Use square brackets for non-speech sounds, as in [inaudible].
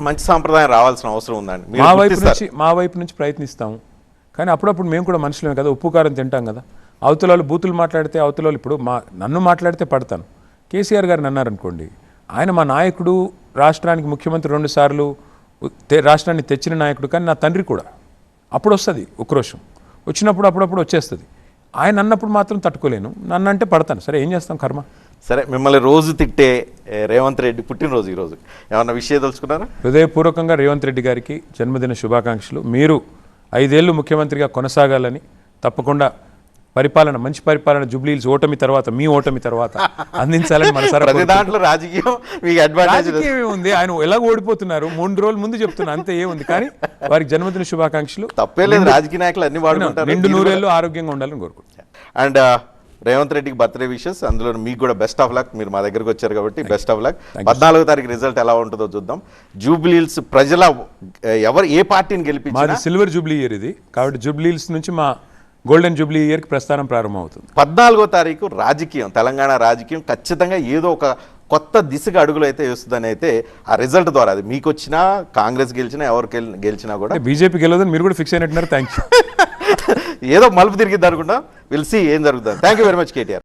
మంచి సాంప్రదాయం రావాల్సిన అవసరం ఉందండి. మా వైపు. నుంచి మా వైపు నుంచి ప్రయత్నిస్తాము. కానీ అప్పుడప్పుడు మేము కూడా మనుషులమే కదా ఉప్పు కారం తింటాం కదా. అవతల వాళ్ళు బూతులు మాట్లాడితే అవతల వాళ్ళు ఇప్పుడు మా నన్ను మాట్లాడితే పడతాను. కేసీఆర్ గారిని అన్నారనుకోండి ఆయన మా నాయకుడు రాష్ట్రానికి ముఖ్యమంత్రి రెండు సార్లు తె- రాష్ట్రాన్ని తెచ్చిన నాయకుడు కానీ నా తండ్రి కూడా. అప్పుడు వస్తుంది ఉక్రోషం. వచ్చినప్పుడు అప్పుడప్పుడు వచ్చేస్తుంది. ఆయన అన్నప్పుడు మాత్రం తట్టుకోలేను. నన్ను అంటే పడతాను. సరే ఏం చేస్తాం కర్మ? సరే మిమ్మల్ని రోజు తిట్టే రేవంత్ రెడ్డి పుట్టినరోజు ఈరోజు. ఏమన్నా విషయం తెలుసుకున్నారా? హృదయపూర్వకంగా రేవంత్ రెడ్డి గారికి జన్మదిన శుభాకాంక్షలు. మీరు ఐదేళ్ళు ముఖ్యమంత్రిగా కొనసాగాలని తప్పకుండా పరిపాలన మంచి పరిపాలన జూబ్లీల్స్ ఓటమి తర్వాత మీ ఓటమి తర్వాత అందించాలని కోరుకుంటున్నాను. దాంట్లో రాజకీయం మీకు అడ్వాంటేజ్ రాజకీయం ఏముంది? ఆయన ఎలా ఓడిపోతున్నారు. మూడు రోజుల ముందు చెప్తున్నా అంతే ఏముంది? కానీ వారికి జన్మదిన శుభాకాంక్షలు. తప్పే లేదు రాజకీయ నాయకులు అన్ని వాడుకుంటారు. కూడా- నూరేళ్ళు ఆరోగ్యంగా ఉండాలని కోరుకుంటున్నాను అండ్ రేవంత్ రెడ్డికి బర్త్డే విషెస్ అందులో మీకు కూడా బెస్ట్ ఆఫ్ లక్ మీరు మా దగ్గరకు వచ్చారు కాబట్టి బెస్ట్ ఆఫ్ లక్ పద్నాలుగో తారీఖు రిజల్ట్ ఎలా ఉంటుందో చూద్దాం. జూబ్లీల్స్ ప్రజల ఎవరు ఏ పార్టీని గెలిపించినా మాది సిల్వర్ జూబ్లీ ఇయర్ ఇది. కాబట్టి జూబ్లీల్స్ నుంచి మా గోల్డెన్ జూబ్లీ ఇయర్కి ప్రస్థానం ప్రారంభం అవుతుంది పద్నాలుగో తారీఖు రాజకీయం తెలంగాణ రాజకీయం ఖచ్చితంగా ఏదో ఒక కొత్త దిశగా అడుగులు అయితే వేస్తుందని అయితే ఆ రిజల్ట్ ద్వారా అది మీకు వచ్చినా కాంగ్రెస్ గెలిచినా ఎవరు గెల్- గెలిచినా కూడా బీజేపీ గెలవదని మీరు కూడా ఫిక్స్ అయినట్టున్నారు. థ్యాంక్ యూ [laughs] ఏదో మలుపు తిరిగిద్ది అనుకుంటా. విల్ సీ ఏం జరుగుతుంది. Thank you very much KTR